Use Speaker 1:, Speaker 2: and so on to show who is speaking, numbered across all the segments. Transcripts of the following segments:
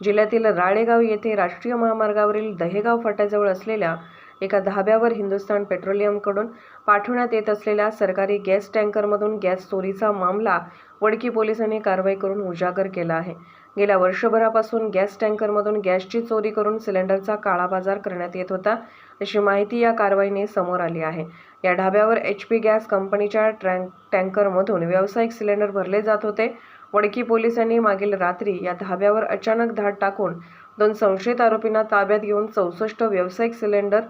Speaker 1: जिल्ह्यातील राळेगाव येथे राष्ट्रीय महामार्गावरील दहेगाव फाट्याजवळ असलेल्या एका धाब्यावर हिंदुस्थान पेट्रोलियमकडून पाठवण्यात येत असलेल्या सरकारी गॅस टँकरमधून गॅस चोरीचा मामला वडकी पोलिसांनी कारवाई करून उजागर केला आहे. गेल्या वर्षभरापासून गॅस टँकरमधून गॅसची चोरी करून सिलेंडरचा काळाबाजार करण्यात येत होता अशी माहिती या कारवाईने समोर आली आहे. या ढाब्यावर एच पी गॅस कंपनीच्या ट्रँक टँकरमधून व्यावसायिक सिलेंडर भरले जात होते. वडकी पोलिसांनी मागील रात्री या धाब्यावर अचानक धाड टाकून दोन संशयित आरोपींना ताब्यात घेऊन चौसष्ट व्यावसायिक सिलेंडर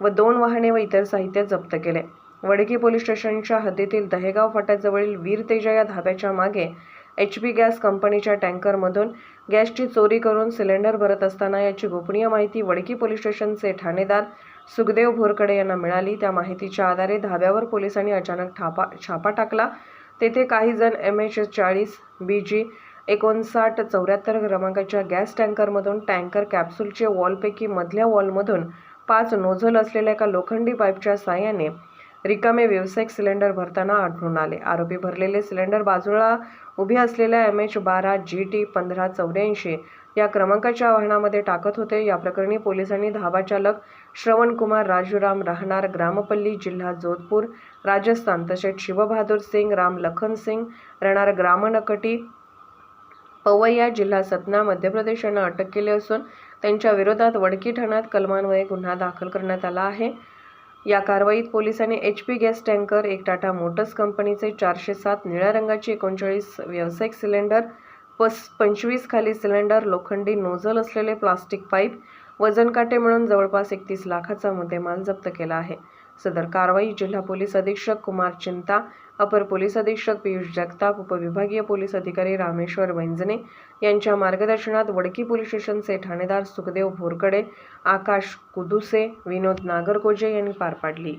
Speaker 1: व दोन वाहने व इतर साहित्य जप्त केले. वडकी पोलीस स्टेशनच्या हद्दीतील दहेगाव फाट्याजवळील वीर तेजा या धाब्याच्या मागे एच पी गॅस कंपनीच्या टँकरमधून गॅसची चोरी करून सिलेंडर भरत असताना याची गोपनीय माहिती वडकी पोलीस स्टेशनचे ठाणेदार सुखदेव भोरकडे यांना मिळाली. त्या माहितीच्या आधारे धाब्यावर पोलिसांनी अचानक ठापा छापा टाकला. तेथे काही जण एम एच चाळीस बी जी एकोणसाठ चौऱ्याहत्तर क्रमांकाच्या गॅस टँकरमधून टँकर कॅप्सूलचे वॉलपैकी मधल्या वॉलमधून पाच नोझल असलेल्या एका लोखंडी पाईपच्या साहाय्याने रिकामे व्यावसायिक सिलेंडर भरताना आढळून आले. आरोपी भरलेले सिलेंडर बाजूला उभे असलेल्या एम एच बारा जी टी पंधरा चौऱ्याऐंशी या क्रमांकाच्या वाहनामध्ये टाकत होते. या प्रकरणी पोलिसांनी धाबा चालक राजूराम राहणार ग्रामपल्ली जिल्हा जोधपूर राजस्थान तसेच शिवबहादूर सिंग राम लखन सिंग राहणार ग्रामनकटी पवैया जिल्हा सतना मध्य प्रदेश यांना अटक केली असून त्यांच्या विरोधात वडकी ठाण्यात कलमान्वये गुन्हा दाखल करण्यात आला आहे. या कारवाईत पोलिसांनी एच पी गॅस टँकर एक टाटा मोटर्स कंपनीचे चारशे सात निळ्या रंगाची एकोणचाळीस व्यावसायिक सिलेंडर पस पंचवीस खाली सिलेंडर लोखंडी नोझल असलेले प्लास्टिक पाईप वजन काटे म्हणून जवळपास एकतीस लाखाचा मुद्देमाल जप्त केला आहे. सदर कारवाई जिल्हा पोलीस अधीक्षक कुमार चिंता अपर पोलीस अधीक्षक पियुष जगताप उपविभागीय पोलीस अधिकारी रामेश्वर वैंजने यांच्या मार्गदर्शनात वडकी पोलीस स्टेशनचे ठाणेदार सुखदेव भोरकडे आकाश कुदुसे विनोद नागरकोजे यांनी पार पाडली.